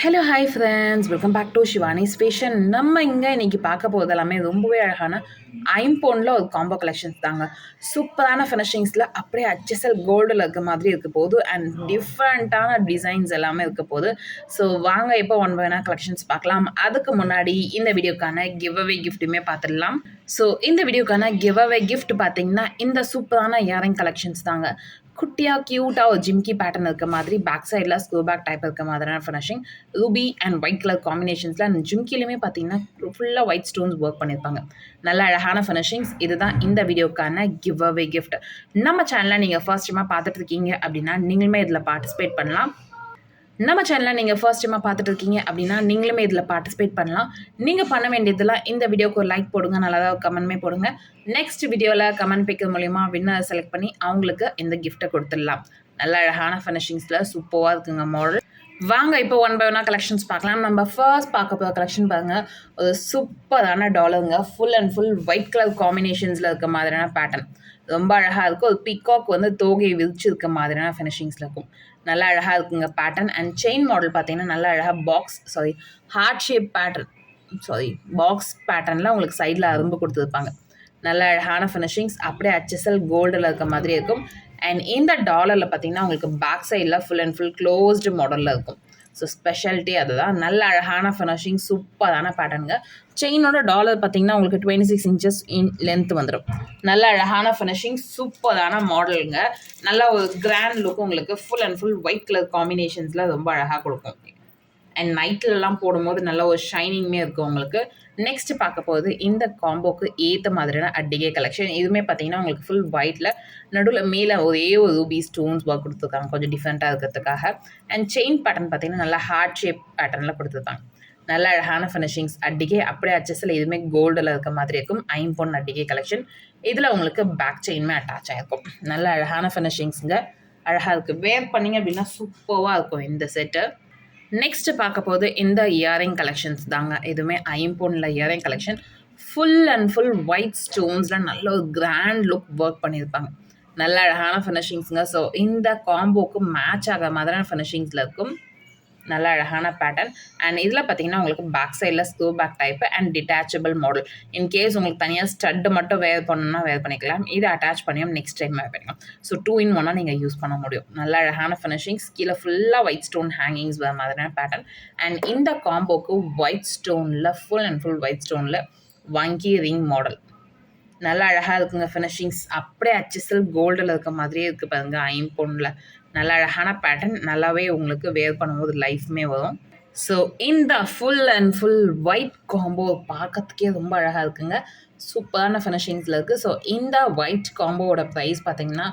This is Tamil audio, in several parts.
Hello hi friends welcome back to Shivani ஸ்பேஷன் நம்ம இங்கே இன்றைக்கி பார்க்க போகிறது எல்லாமே ரொம்பவே அழகான ஐம்போனில் ஒரு காம்போ கலெக்ஷன்ஸ் தாங்க. சூப்பரான ஃபினிஷிங்ஸில் அப்படியே ஹச்எஸ்எல் கோல்டில் இருக்க மாதிரி இருக்க போகுது அண்ட் டிஃப்ரெண்ட்டான டிசைன்ஸ் எல்லாமே இருக்க போகுது ஸோ வாங்க இப்போ ஒன் பை கலெக்ஷன்ஸ் பார்க்கலாம். அதுக்கு முன்னாடி இந்த வீடியோக்கான கிவ் அவே கிஃப்ட்டுமே பார்த்துடலாம். ஸோ இந்த வீடியோக்கான கிவ் அவே கிஃப்ட் பார்த்தீங்கன்னா இந்த சூப்பரான இயரிங் கலெக்ஷன்ஸ் தாங்க. குட்டியாக க்யூட்டாக ஒரு ஜிம்கி பேட்டர்ன் இருக்க மாதிரி பேக் சைடில் ஸ்கூ பேக் டைப் இருக்க மாதிரியான finishing ruby and white colour காம்பினேஷன்ஸில் அந்த ஜிம்கிலையுமே பார்த்தீங்கன்னா ஃபுல்லாக ஒயிட் ஸ்டோன்ஸ் ஒர்க் பண்ணியிருப்பாங்க நல்ல அழகான ஃபினிஷிங்ஸ் இதுதான் இந்த வீடியோக்கான கிவ் அவே கிஃப்ட் நம்ம சேனலில் நீங்கள் ஃபர்ஸ்ட் டைமாக பார்த்துட்டு இருக்கீங்க அப்படின்னா நீங்களுமே இதில் பார்ட்டிசிபேட் பண்ணலாம். நம்ம சேனலை நீங்கள் ஃபர்ஸ்ட் டைமாக பார்த்துட்டு இருக்கீங்க அப்படின்னா நீங்களுமே இதில் பார்ட்டிசிபேட் பண்ணலாம். நீங்கள் பண்ண வேண்டியதெல்லாம் இந்த வீடியோக்கு ஒரு லைக் போடுங்க நல்லதாக கமெண்ட்மே போடுங்க. நெக்ஸ்ட் வீடியோவில் கமெண்ட் பிக்கிறது மூலிமா வின்னர் செலக்ட் பண்ணி அவங்களுக்கு இந்த கிஃப்ட்டை கொடுத்துடலாம். நல்ல அழகான ஃபினிஷிங்ஸில் சூப்பராக இருக்குங்க மாடல் வாங்க இப்போ ஒன் பை ஒன்னாக கலெக்ஷன்ஸ் பார்க்கலாம். நம்ம ஃபர்ஸ்ட் பார்க்க போகிற கலெக்ஷன் பாருங்கள் ஒரு சூப்பரான டாலருங்க full and full white colour காம்பினேஷன்ஸில் இருக்க மாதிரியான பேட்டர்ன் ரொம்ப அழகாக இருக்கும். ஒரு பிகாக் வந்து தோகையை விரிச்சிருக்க மாதிரியான ஃபினிஷிங்ஸில் இருக்கும். நல்லா அழகாக இருக்குங்க பேட்டர்ன் அண்ட் செயின் மாடல் பார்த்தீங்கன்னா நல்லா அழகாக box sorry heart shape pattern sorry box பேட்டர்னில் உங்களுக்கு சைடில் அரும்பு கொடுத்துருப்பாங்க. நல்ல அழகான ஃபினிஷிங்ஸ் அப்படியே அச்சசல் கோல்டில் இருக்க மாதிரி இருக்கும். அண்ட் இந்த டாலரில் பார்த்தீங்கன்னா உங்களுக்கு பேக் சைடில் ஃபுல் அண்ட் ஃபுல் க்ளோஸ்டு மாடலில் இருக்கும். ஸோ ஸ்பெஷாலிட்டி அதுதான். நல்ல அழகான ஃபினிஷிங் சூப்பரான பேட்டர்னுங்க செயினோட டாலர் பார்த்தீங்கன்னா உங்களுக்கு twenty six inches in length வந்துடும் நல்ல அழகான ஃபினிஷிங் சூப்பரான மாடலுங்க நல்ல ஒரு கிராண்ட் லுக் உங்களுக்கு full and full white colour காம்பினேஷன்ஸில் ரொம்ப அழகாக கொடுக்கும். அண்ட் நைட்லலாம் போடும்போது நல்ல ஒரு ஷைனிங்குமே இருக்கும் உங்களுக்கு. நெக்ஸ்ட் பார்க்க போகுது இந்த காம்போக்கு ஏற்ற மாதிரியான அட்டிகே கலெக்ஷன் இதுவுமே பார்த்தீங்கன்னா உங்களுக்கு ஃபுல் ஒயிட்டில் நடுவில் மேலே ஒரே ஒரு ரூபி ஸ்டோன்ஸ் ஒர்க் கொடுத்துருக்காங்க. கொஞ்சம் டிஃப்ரெண்ட்டாக இருக்கிறதுக்காக. அண்ட் செயின் பேட்டர்ன் பார்த்தீங்கன்னா நல்லா ஹார்ட் ஷேப் பேட்டர்னில் கொடுத்துருக்காங்க நல்ல அழகான ஃபினிஷிங்ஸ் அட்டிகே அப்படியே அச்சஸில் எதுவுமே கோல்டில் இருக்க மாதிரி இருக்கும். ஐம்பொன் அட்டிகே கலெக்ஷன் இதில் உங்களுக்கு பேக் செயினுமே அட்டாச் ஆகிருக்கும் நல்ல அழகான ஃபினிஷிங்ஸுங்க அழகாக இருக்குது வேர் பண்ணிங்க அப்படின்னா சூப்பராக இருக்கும் இந்த செட்டு நெக்ஸ்ட்டு பார்க்க போது இந்த இயரிங் கலெக்ஷன்ஸ் தாங்க. எதுவுமே ஐம்பொன்ல earring collection full and full white ஸ்டோன்ஸில் நல்ல ஒரு கிராண்ட் லுக் ஒர்க் பண்ணியிருப்பாங்க. நல்ல அழகான ஃபினிஷிங்ஸுங்க ஸோ இந்த காம்போக்கு மேட்ச் ஆகிற மாதிரியான ஃபினிஷிங்ஸில் இருக்கும். நல்ல அழகான பேட்டர்ன் அண்ட் இதில் பார்த்தீங்கன்னா உங்களுக்கு பேக் சைடில் screw back type and detachable model in case உங்களுக்கு தனியாக ஸ்டட்டு மட்டும் வேர் பண்ணணும்னா வேர் பண்ணிக்கலாம். இதை அட்டாச் பண்ணியும் நெக்ஸ்ட் டைம் வேர் பண்ணிக்கலாம். ஸோ டூ இன் ஒன்னாக நீங்கள் யூஸ் பண்ண முடியும். நல்ல அழகான ஃபினிஷிங்ஸ் கீழே ஃபுல்லாக ஒயிட் ஸ்டோன் ஹேங்கிங்ஸ் வர மாதிரியான பேட்டர்ன் அண்ட் இந்த காம்போக்கு ஒயிட் ஸ்டோனில் ஃபுல் அண்ட் ஃபுல் ஒயிட் ஸ்டோனில் வங்கி ரிங் மாடல் நல்லா அழகாக இருக்குங்க ஃபினிஷிங்ஸ் அப்படியே அச்சிசல் கோல்டில் இருக்க மாதிரியே இருக்குது பாருங்க ஐம்பொன்னில் நல்ல அழகான பேட்டர்ன் நல்லாவே உங்களுக்கு வேர் பண்ணும்போது லைஃப்மே வரும். ஸோ இந்த full and full white combo பார்க்கறதுக்கே ரொம்ப அழகாக இருக்குங்க. சூப்பரான ஃபினிஷிங்ஸில் இருக்குது ஸோ இந்த ஒயிட் காம்போவோட ப்ரைஸ் பார்த்தீங்கன்னா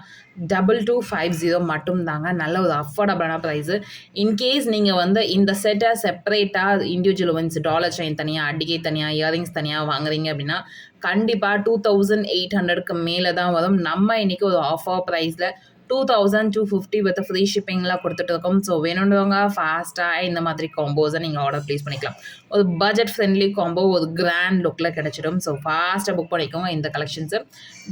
டபுள் டூ ஃபைவ் ஜீரோ மட்டும்தாங்க. நல்ல ஒரு அஃபோர்டபுளான ப்ரைஸு இன்கேஸ் நீங்கள் வந்து இந்த செட்டை செப்பரேட்டாக இண்டிவிஜுவல் ஒன்ஸ் டாலர் செயின் தனியாக அடிக்கை தனியாக இயரிங்ஸ் தனியாக வாங்குறீங்க அப்படின்னா கண்டிப்பாக டூ தௌசண்ட் எயிட் ஹண்ட்ரடுக்கு மேலே தான் வரும். நம்ம இன்றைக்கி ஒரு ஆஃபர் ப்ரைஸில் two thousand two fifty with free ஷிப்பிங்லாம் கொடுத்துட்டு இருக்கோம் ஸோ வேணுன்றவங்க ஃபாஸ்ட்டாக இந்த மாதிரி காம்போஸை நீங்கள் ஆர்டர் ப்ளேஸ் பண்ணிக்கலாம். ஒரு பட்ஜெட் ஃப்ரெண்ட்லி காம்போ ஒரு கிராண்ட் லுக்கில் கிடச்சிடும். ஸோ ஃபாஸ்ட்டாக புக் பண்ணிக்கோங்க. இந்த collections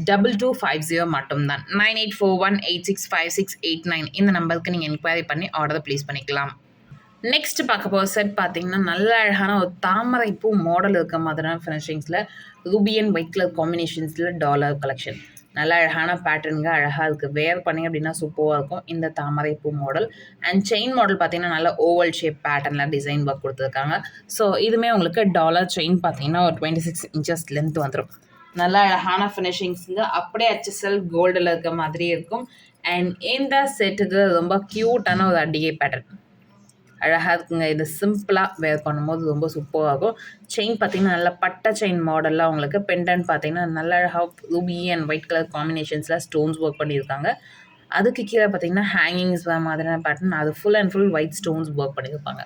double two five zero மட்டும்தான். Nine eight four one eight six five six eight nine இந்த நம்பருக்கு நீங்கள் என்கொயரி பண்ணி ஆர்டர் ப்ளேஸ் பண்ணிக்கலாம். நெக்ஸ்ட் பார்க்க போகிற செட் பார்த்தீங்கன்னா நல்ல அழகான ஒரு தாமரை பூ மாடல் இருக்க மாதிரியான ஃபினிஷிங்ஸில் ரூபியன் ஒயிட் கலர் காம்பினேஷன்ஸில் டாலர் கலெக்ஷன் நல்ல அழகான பேட்டர்னுங்க அழகாக இருக்குது வேர் பண்ணிங்க அப்படின்னா சூப்பராக இருக்கும். இந்த தாமரை பூ மாடல் அண்ட் செயின் மாடல் பார்த்தீங்கன்னா நல்ல ஓவல் ஷேப் பேட்டர்னில் டிசைன் ஒர்க் கொடுத்துருக்காங்க. ஸோ இதுவுமே உங்களுக்கு டாலர் செயின் பார்த்தீங்கன்னா ஒரு டுவெண்ட்டி சிக்ஸ் இன்ச்சஸ் லென்த் வந்துடும் நல்ல அழகான ஃபினிஷிங்ஸுங்க அப்படியே ஹெச்எஸ்எல் கோல்டில் இருக்க மாதிரி இருக்கும். அண்ட் இந்த செட்டுக்கு ரொம்ப க்யூட்டான ஒரு அடிகை பேட்டர்ன் அழகாக இருக்குங்க. இது சிம்பிளாக வேர் பண்ணும்போது ரொம்ப சூப்பராக இருக்கும். செயின் பார்த்திங்கன்னா நல்லா பட்டை செயின் மாடலில் உங்களுக்கு பெண்டன் பார்த்திங்கன்னா நல்ல அழகாக ரூபி அண்ட் ஒயிட் கலர் காம்பினேஷன்ஸில் ஸ்டோன்ஸ் ஒர்க் பண்ணியிருக்காங்க. அதுக்கு கீழே பார்த்திங்கன்னா ஹேங்கிங்ஸ் மாதிரியான பேட்டர்ன் அது full and full white stones work பண்ணியிருப்பாங்க.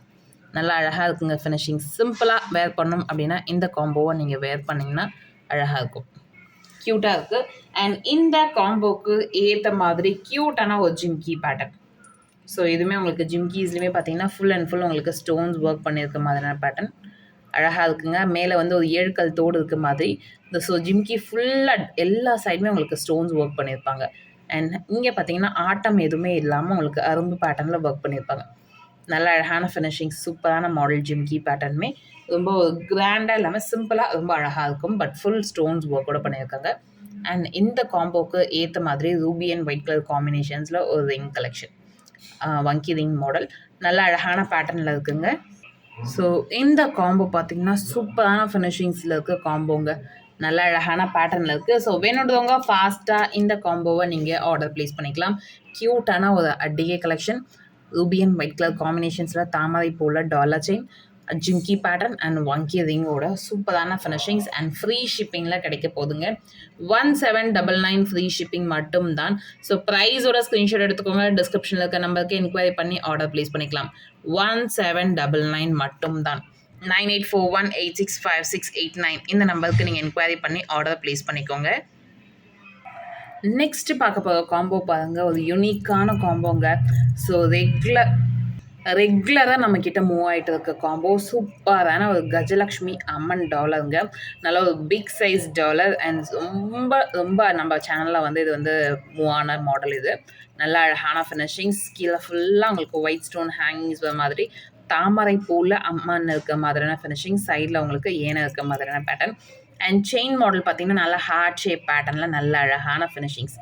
நல்லா அழகாக இருக்குங்க ஃபினிஷிங் சிம்பிளாக வேர் பண்ணோம் அப்படின்னா இந்த காம்போவை நீங்கள் வேர் பண்ணிங்கன்னா அழகாக இருக்கும். க்யூட்டாக இருக்குது அண்ட் இந்த காம்போவுக்கு ஏற்ற மாதிரி க்யூட்டான ஒரு ஜிம்கி பேட்டர்ன் ஸோ இதுவுமே உங்களுக்கு ஜிம்கீஸ்லையுமே பார்த்தீங்கன்னா ஃபுல் அண்ட் ஃபுல் உங்களுக்கு ஸ்டோன்ஸ் ஒர்க் பண்ணியிருக்க மாதிரியான பேட்டர்ன் அழகாக இருக்குங்க. மேலே வந்து ஒரு ஏழுக்கல் தோடு இருக்க மாதிரி. இந்த ஸோ ஜிம்கி ஃபுல்லாக எல்லா சைடுமே உங்களுக்கு ஸ்டோன்ஸ் ஒர்க் பண்ணியிருப்பாங்க. அண்ட் இங்கே பார்த்தீங்கன்னா ஆட்டம் எதுவுமே இல்லாமல் உங்களுக்கு அரும்பு பேட்டர்னில் ஒர்க் பண்ணியிருப்பாங்க. நல்ல அழகான ஃபினிஷிங் சூப்பரான மாடல் ஜிம்கி பேட்டர்னுமே ரொம்ப கிராண்டாக இல்லாமல் சிம்பிளாக ரொம்ப அழகாக இருக்கும். பட் ஃபுல் ஸ்டோன்ஸ் ஒர்க்கோட பண்ணியிருக்காங்க. அண்ட் இந்த காம்போக்கு ஏற்ற மாதிரி ரூபி அண்ட் ஒயிட் கலர் காம்பினேஷன்ஸில் ஒரு ரிங் கலெக்ஷன் வங்கி ரிங் மாடல் நல்ல அழகான பேட்டர்னில் இருக்குங்க. ஸோ இந்த காம்போ பார்த்தீங்கன்னா சூப்பரான ஃபினிஷிங்ஸில் இருக்க காம்போங்க நல்ல அழகான பேட்டர்னில் இருக்குது ஸோ வேணுன்றவங்க ஃபாஸ்ட்டாக இந்த காம்போவை நீங்கள் ஆர்டர் ப்ளேஸ் பண்ணிக்கலாம். க்யூட்டான ஒரு அடிகை collection ruby and white colour காம்பினேஷன்ஸில் தாமரை போல் dollar chain jhumki pattern and வங்கி ரிங்கோட சூப்பரான ஃபினிஷிங்ஸ் அண்ட் ஃப்ரீ ஷிப்பிங்கில் கிடைக்க போகுதுங்க. One seven double nine free shipping மட்டும்தான். ஸோ ப்ரைஸோட ஸ்க்ரீன்ஷாட் எடுத்துக்கோங்க. டிஸ்கிரிப்ஷனில் இருக்க நம்பருக்கு என்கொயரி பண்ணி ஆர்டர் ப்ளேஸ் பண்ணிக்கலாம். ஒன் செவன் டபுள் நைன் மட்டும்தான். Nine eight four one eight six five six eight nine இந்த நம்பருக்கு நீங்கள் என்கொயரி பண்ணி ஆர்டர் ப்ளேஸ் பண்ணிக்கோங்க. நெக்ஸ்ட் பார்க்க போகிற காம்போ பாருங்கள் ஒரு யூனிக்கான காம்போங்க ஸோ ரெகுலர் ரெகுலராக நம்மக்கிட்ட மூவ் ஆகிட்டு இருக்க காம்போ சூப்பரான ஒரு கஜலக்ஷ்மி அம்மன் டாலருங்க நல்ல ஒரு பிக் சைஸ் டாலர் அண்ட் ரொம்ப ரொம்ப நம்ம சேனலில் வந்து இது வந்து மூவ் ஆன மாடல் இது. நல்ல அழகான ஃபினிஷிங்ஸ் கீழே ஃபுல்லாக உங்களுக்கு ஒயிட் ஸ்டோன் ஹேங்கிங்ஸ் மாதிரி தாமரை பூவில் அம்மன் இருக்க மாதிரியான ஃபினிஷிங் சைடில் உங்களுக்கு ஏன இருக்க மாதிரியான பேட்டர்ன் அண்ட் செயின் மாடல் பார்த்தீங்கன்னா நல்லா ஹார்ட் ஷேப் பேட்டர்னில் நல்ல அழகான ஃபினிஷிங்ஸ்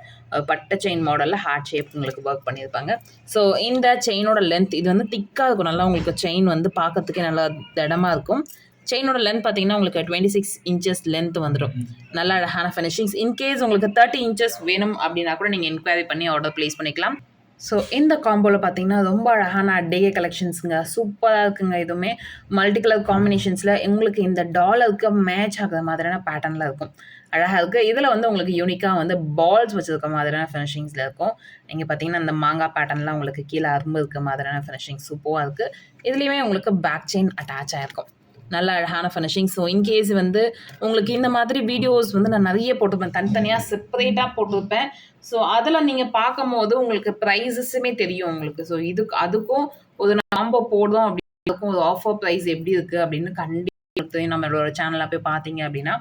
பட்டை செயின் மாடலில் ஹார்ட் ஷேப் உங்களுக்கு ஒர்க் பண்ணியிருப்பாங்க. ஸோ இந்த செயினோட லென்த் இது வந்து திக்காக இருக்கும். நல்லா உங்களுக்கு செயின் வந்து பார்க்கறதுக்கே நல்லா திடமாக இருக்கும். செயினோட லென்த் பார்த்தீங்கன்னா உங்களுக்கு டுவெண்ட்டி சிக்ஸ் இன்ச்சஸ் லென்த் வந்துடும் நல்ல அழகான ஃபினிஷிங்ஸ் இன்கேஸ் உங்களுக்கு தேர்ட்டி இன்ச்சஸ் வேணும் அப்படின்னா கூட நீங்கள் என்கொயரி பண்ணி ஆர்டர் ப்ளேஸ் பண்ணிக்கலாம். ஸோ இந்த காம்போவில் பார்த்தீங்கன்னா ரொம்ப அழகான அட்டையே கலெக்ஷன்ஸுங்க சூப்பராக இருக்குங்க இதுவுமே மல்டி கலர் காம்பினேஷன்ஸில் உங்களுக்கு இந்த டாலருக்கு மேட்ச் ஆகிற மாதிரியான பேட்டர்னில் இருக்கும். அழகாக இருக்குது இதில் வந்து உங்களுக்கு யூனிக்காக வந்து பால்ஸ் வச்சுருக்க மாதிரியான ஃபினிஷிங்ஸில் இருக்கும். நீங்கள் பார்த்தீங்கன்னா அந்த மாங்காய் பேட்டர்ன்லாம் உங்களுக்கு கீழே அரும்பு இருக்க மாதிரியான ஃபினிஷிங் சூப்பராக இருக்குது இதுலேயுமே உங்களுக்கு பேக் செயின் அட்டாச் ஆகிருக்கும் நல்ல அழகான ஃபினிஷிங் ஸோ இன்கேஸ் வந்து உங்களுக்கு இந்த மாதிரி வீடியோஸ் வந்து நான் நிறைய போட்டிருப்பேன். தனித்தனியாக செப்பரேட்டாக போட்டிருப்பேன். ஸோ அதில் நீங்கள் பார்க்கும் போது உங்களுக்கு ப்ரைஸஸுமே தெரியும் உங்களுக்கு. ஸோ இதுக்கு அதுக்கும் ஒரு நாம்ப போடுறோம் அப்படின்றதுக்கும் ஒரு ஆஃபர் ப்ரைஸ் எப்படி இருக்குது அப்படின்னு கண்டிப்பாக நம்மளோட சேனலில் போய் பார்த்தீங்க அப்படின்னா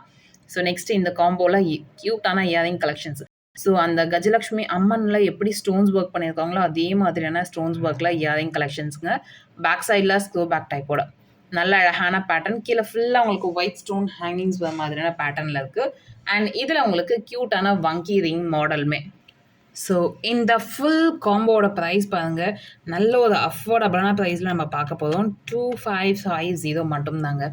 ஸோ நெக்ஸ்ட் இந்த காம்போவில் க்யூட்டான இயரிங் கலெக்ஷன்ஸ் ஸோ அந்த கஜலக்ஷ்மி அம்மனில் எப்படி ஸ்டோன்ஸ் ஒர்க் பண்ணியிருக்காங்களோ அதே மாதிரியான ஸ்டோன்ஸ் ஒர்க்கில் இயரிங் கலெக்ஷன்ஸுங்க பேக் சைடில் ஸ்க்ரோ பேக் டைப்போட நல்ல அழகான பேட்டர்ன் கீழே ஃபுல்லாக உங்களுக்கு ஒயிட் ஸ்டோன் ஹேங்கிங்ஸ் வர மாதிரியான பேட்டர்னில் இருக்குது அண்ட் இதில் உங்களுக்கு க்யூட்டான வங்கி ரிங் மாடலுமே ஸோ இந்த ஃபுல் காம்போட ப்ரைஸ் பாருங்கள் நல்ல ஒரு அஃபோர்டபுளான ப்ரைஸில் நம்ம பார்க்க போதும் டூ ஃபைவ் ஃபைவ் ஜீரோ மட்டும்தாங்க.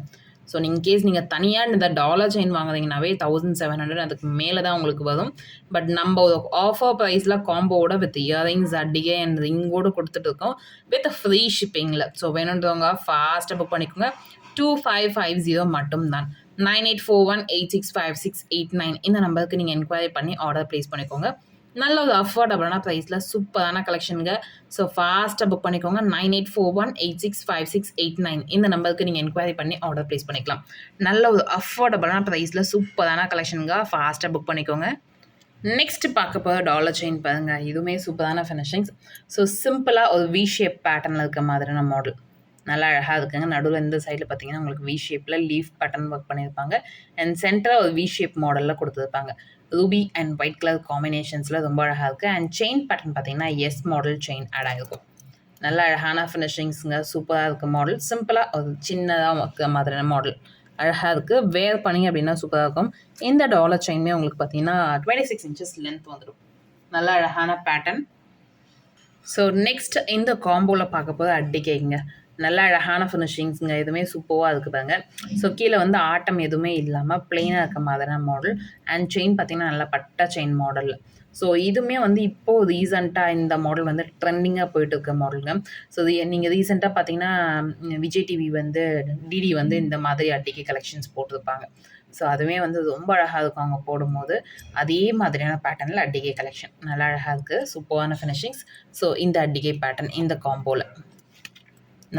ஸோ இன்கேஸ் கேஸ் நீங்கள் தனியாக இந்த டாலர் செயின் வாங்குறீங்கனாவே தௌசண்ட் செவன் ஹண்ட்ரட் அதுக்கு மேலே தான் உங்களுக்கு வரும். பட் நம்ம ஒரு ஆஃபர் ப்ரைஸில் காம்போவோட வித் இயரிங்ஸ் அடிகே அண்ட் ரிங்கோடு கொடுத்துட்ருக்கோம் வித் ஃப்ரீ ஷிப்பிங்கில் ஸோ வேணுன்றவங்க ஃபாஸ்ட்டாக புக் பண்ணிக்கோங்க. டூ ஃபைவ் ஃபைவ் ஜீரோ மட்டும்தான். Nine eight four one eight six five six eight nine இந்த நம்பருக்கு நீங்கள் என்கொயரி பண்ணி ஆர்டர் ப்ளேஸ் பண்ணிக்கோங்க. நல்ல ஒரு அஃபோர்டபுளான ப்ரைஸில் சூப்பரான கலெக்ஷனுங்க ஸோ ஃபாஸ்ட்டாக புக் பண்ணிக்கோங்க. Nine eight four one eight six five six eight nine. இந்த நம்பருக்கு நீங்கள் என்கொயரி பண்ணி ஆர்டர் ப்ளேஸ் பண்ணிக்கலாம். நல்ல ஒரு அஃபோர்டபுளான ப்ரைஸில் சூப்பரான கலெக்ஷனுங்க ஃபாஸ்ட்டாக புக் பண்ணிக்கோங்க. நெக்ஸ்ட் பார்க்க போகிற டாலர் செயின் பாருங்கள் இதுவுமே சூப்பரான ஃபினிஷிங்ஸ் ஸோ சிம்பிளாக ஒரு வி ஷேப் பேட்டர்னில் இருக்க மாதிரியான மாடல் நல்லா அழகாக இருக்குங்க. நடுவில் இந்த சைடில் பார்த்தீங்கன்னா உங்களுக்கு வி ஷேப்பில் லீஃப் பட்டன் ஒர்க் பண்ணியிருப்பாங்க. அண்ட் சென்டராக ஒரு வி ஷேப் மாடலில் கொடுத்துருப்பாங்க. ரூபி அண்ட் ஒயிட் கலர் காம்பினேஷன்ஸில் ரொம்ப அழகாக இருக்குது அண்ட் செயின் பட்டன் பார்த்தீங்கன்னா எஸ் மாடல் செயின் ஆட் ஆகிருக்கும் நல்ல அழகான ஃபினிஷிங்ஸுங்க சூப்பராக இருக்குது மாடல் சிம்பிளாக ஒரு சின்னதாக இருக்க மாதிரியான மாடல் அழகாக இருக்குது வேர் பண்ணி அப்படின்னா சூப்பராக இருக்கும். இந்த டாலர் செயின்மே உங்களுக்கு பார்த்தீங்கன்னா டுவெண்ட்டி சிக்ஸ் இன்ச்சஸ் லென்த் வந்துடும். நல்ல அழகான பேட்டர்ன் ஸோ நெக்ஸ்ட் இந்த காம்போவில் பார்க்க போது அடிக்கைங்க நல்ல அழகான ஃபினிஷிங்ஸுங்க எதுவுமே சூப்பராக இருக்குதாங்க. ஸோ கீழே வந்து ஆட்டம் எதுவுமே இல்லாமல் பிளெயினாக இருக்க மாதிரியான மாடல் அண்ட் செயின் பார்த்திங்கன்னா நல்லா பட்டா செயின் மாடல் ஸோ இதுவுமே வந்து இப்போது ரீசெண்டாக இந்த மாடல் வந்து ட்ரெண்டிங்காக போயிட்டு இருக்க மாடலுங்க ஸோ இது நீங்கள் ரீசெண்டாக பார்த்தீங்கன்னா விஜய் டிவி வந்து டிடி வந்து இந்த மாதிரி அடிக்கை கலெக்ஷன்ஸ் போட்டிருப்பாங்க. ஸோ அதுவே வந்து ரொம்ப அழகாக இருக்கும் அவங்க போடும்போது. அதே மாதிரியான பேட்டர்னில் அட்டிகை கலெக்ஷன் நல்லா அழகாக இருக்குது சூப்பரான ஃபினிஷிங்ஸ் ஸோ இந்த அட்டிகை பேட்டர்ன் இந்த காம்போவில்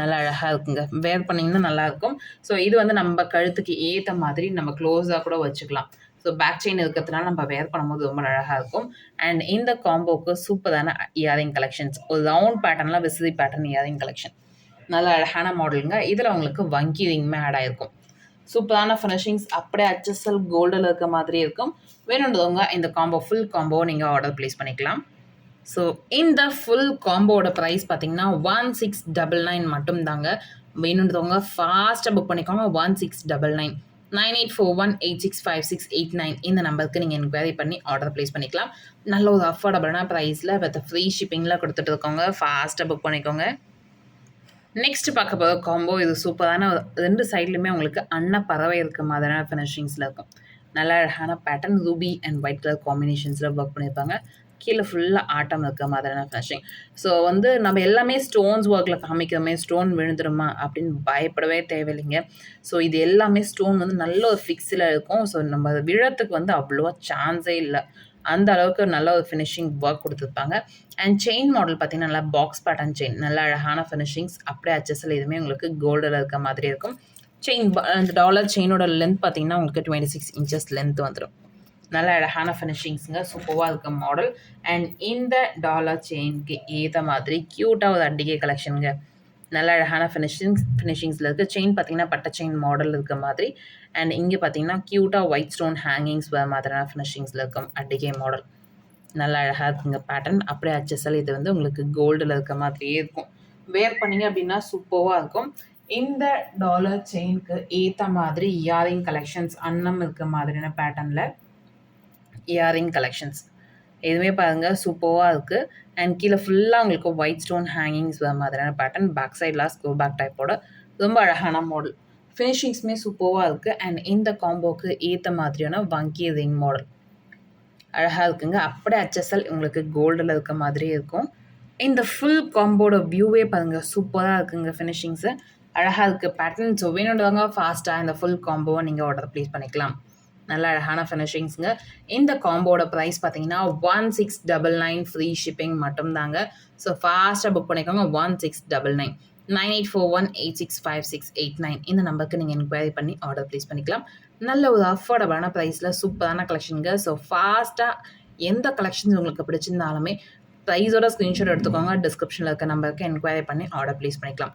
நல்லா அழகாக இருக்குங்க. வேர் பண்ணிங்கன்னா நல்லாயிருக்கும் ஸோ இது வந்து நம்ம கழுத்துக்கு ஏற்ற மாதிரி நம்ம க்ளோஸாக கூட வச்சுக்கலாம். ஸோ பேக் செயின் இருக்கிறதுனால நம்ம வேர் பண்ணும்போது ரொம்ப அழகாக இருக்கும். அண்ட் இந்த காம்போக்கு சூப்பரான இயரிங் கலெக்ஷன்ஸ் ஒரு ரவுண்ட் பேட்டர்னில் விசிறி பேட்டர்ன் இயரிங் கலெக்ஷன் நல்ல அழகான மாடலுங்க இதில் உங்களுக்கு வங்கி ரிங்குமே ஆட் ஆகிருக்கும் சூப்பரான ஃபினிஷிங்ஸ் அப்படியே அச்சஸ்எல் கோல்டில் இருக்க மாதிரி இருக்கும். வேணுன்றவங்க இந்த காம்போ ஃபுல் காம்போ நீங்கள் ஆர்டர் ப்ளேஸ் பண்ணிக்கலாம். ஸோ இந்த ஃபுல் காம்போவோட ப்ரைஸ் பார்த்தீங்கன்னா ஒன் சிக்ஸ் டபுள் நைன் மட்டும் தாங்க வேணுன்றவங்க ஃபாஸ்ட்டாக புக் பண்ணிக்கோங்க one six double nine nine eight four one eight six five six eight nine இந்த நம்பருக்கு நீங்கள் என்கொயரி பண்ணி ஆர்டர் ப்ளேஸ் பண்ணிக்கலாம். நல்ல ஒரு அஃபோர்டபுளான ப்ரைஸில் வித் ஃப்ரீ ஷிப்பிங்கில் கொடுத்துட்டு இருக்கோங்க. ஃபாஸ்ட்டாக புக் பண்ணிக்கோங்க. நெக்ஸ்ட் பார்க்க போகிற காம்போ இது சூப்பரான ரெண்டு சைட்லையுமே உங்களுக்கு அன்ன பறவை இருக்க மாதிரியான ஃபினிஷிங்ஸில் இருக்கும். நல்ல அழகான pattern ruby and white colour காம்பினேஷன்ஸில் work பண்ணியிருப்பாங்க கீழே ஃபுல்லாக ஆட்டம் இருக்க மாதிரியான ஃபினிஷிங் ஸோ வந்து நம்ம எல்லாமே ஸ்டோன்ஸ் ஒர்க்கில் காமிக்கிறோமே ஸ்டோன் விழுந்துருமா அப்படின்னு பயப்படவே தேவையில்லைங்க. ஸோ இது எல்லாமே ஸ்டோன் வந்து நல்ல ஒரு ஃபிக்ஸில் இருக்கும். ஸோ நம்ம விழத்துக்கு வந்து அவ்வளோவா சான்ஸே இல்லை. அந்த அளவுக்கு நல்ல ஒரு ஃபினிஷிங் ஒர்க் கொடுத்துருப்பாங்க. அண்ட் செயின் மாடல் பார்த்தீங்கன்னா நல்லா பாக்ஸ் பேட்டர்ன் செயின் நல்ல அழகான ஃபினிஷிங்ஸ் அப்படியே அச்சஸில் இதுவுமே உங்களுக்கு கோல்டில் இருக்க மாதிரி இருக்கும். செயின் அந்த டாலர் செயினோட லென்த் பார்த்தீங்கன்னா உங்களுக்கு டுவெண்ட்டி சிக்ஸ் இன்ச்சஸ் லென்த் வந்துடும் நல்ல அழகான ஃபினிஷிங்ஸுங்க சூப்பராக இருக்க மாடல் அண்ட் இந்த டாலர் செயினுக்கு ஏற்ற மாதிரி க்யூட்டாக ஒரு அட்டிகை கலெக்ஷனுங்க நல்ல அழகான ஃபினிஷிங்ஸ் ஃபினிஷிங்ஸில் இருக்குது செயின் பார்த்தீங்கன்னா பட்டை செயின் மாடல் இருக்க மாதிரி. அண்ட் இங்கே பார்த்தீங்கன்னா க்யூட்டாக ஒயிட் ஸ்டோன் ஹேங்கிங்ஸ் வர மாதிரியான ஃபினிஷிங்ஸில் இருக்கும் அட்டிகை மாடல் நல்ல அழகாக இருக்குங்க பேட்டர்ன் அப்படியே அச்சஸல் இது வந்து உங்களுக்கு கோல்டில் இருக்க மாதிரியே இருக்கும். வேர் பண்ணிங்க அப்படின்னா சூப்பராக இருக்கும். இந்த டாலர் செயினுக்கு ஏற்ற மாதிரி இயரிங் கலெக்ஷன்ஸ் அன்னம் இருக்க மாதிரியான பேட்டர்னில் இயரிங் கலெக்ஷன்ஸ் இதுவுமே பாருங்கள் சூப்பராக இருக்குது அண்ட் கீழே ஃபுல்லாக உங்களுக்கு ஒயிட் ஸ்டோன் ஹேங்கிங்ஸ் வர மாதிரியான பேட்டர்ன் பேக் சைட்லாம் ஸ்கோ பேக் டைப்போட ரொம்ப அழகான மாடல் ஃபினிஷிங்ஸுமே சூப்பராக இருக்குது அண்ட் இந்த காம்போக்கு ஏற்ற மாதிரியான வங்கி ரிங் மாடல் அழகாக இருக்குங்க. அப்படியே அச்சசல் உங்களுக்கு கோல்டில் இருக்க மாதிரி இருக்கும். இந்த ஃபுல் காம்போட வியூவே பாருங்கள் சூப்பராக இருக்குங்க ஃபினிஷிங்ஸு அழகாக இருக்குது பேட்டர்ன் ஸோ வேணுன்றவங்க ஃபாஸ்ட்டாக இந்த ஃபுல் காம்போவை நீங்கள் ஆர்டர் ப்ளேஸ் பண்ணிக்கலாம். நல்ல அழகான ஃபினிஷிங்ஸுங்க இந்த காம்போட ப்ரைஸ் பார்த்தீங்கன்னா one six double nine free shipping மட்டும்தாங்க. ஸோ ஃபாஸ்ட்டாக புக் பண்ணிக்கோங்க one six double nine nine eight four one eight six five six eight nine இந்த நம்பருக்கு நீங்கள் என்கொயரி பண்ணி ஆர்டர் ப்ளேஸ் பண்ணிக்கலாம். நல்ல ஒரு அஃபோர்டபுளான ப்ரைஸில் சூப்பரான கலெக்ஷனுங்க ஸோ ஃபாஸ்ட்டாக எந்த கலெக்ஷன்ஸ் உங்களுக்கு பிடிச்சிருந்தாலுமே ப்ரைஸோட ஸ்க்ரீன்ஷாட் எடுத்துக்கோங்க. டிஸ்கிரிப்ஷனில் இருக்க நம்பருக்கு என்கொயரி பண்ணி ஆர்டர் ப்ளேஸ் பண்ணிக்கலாம்.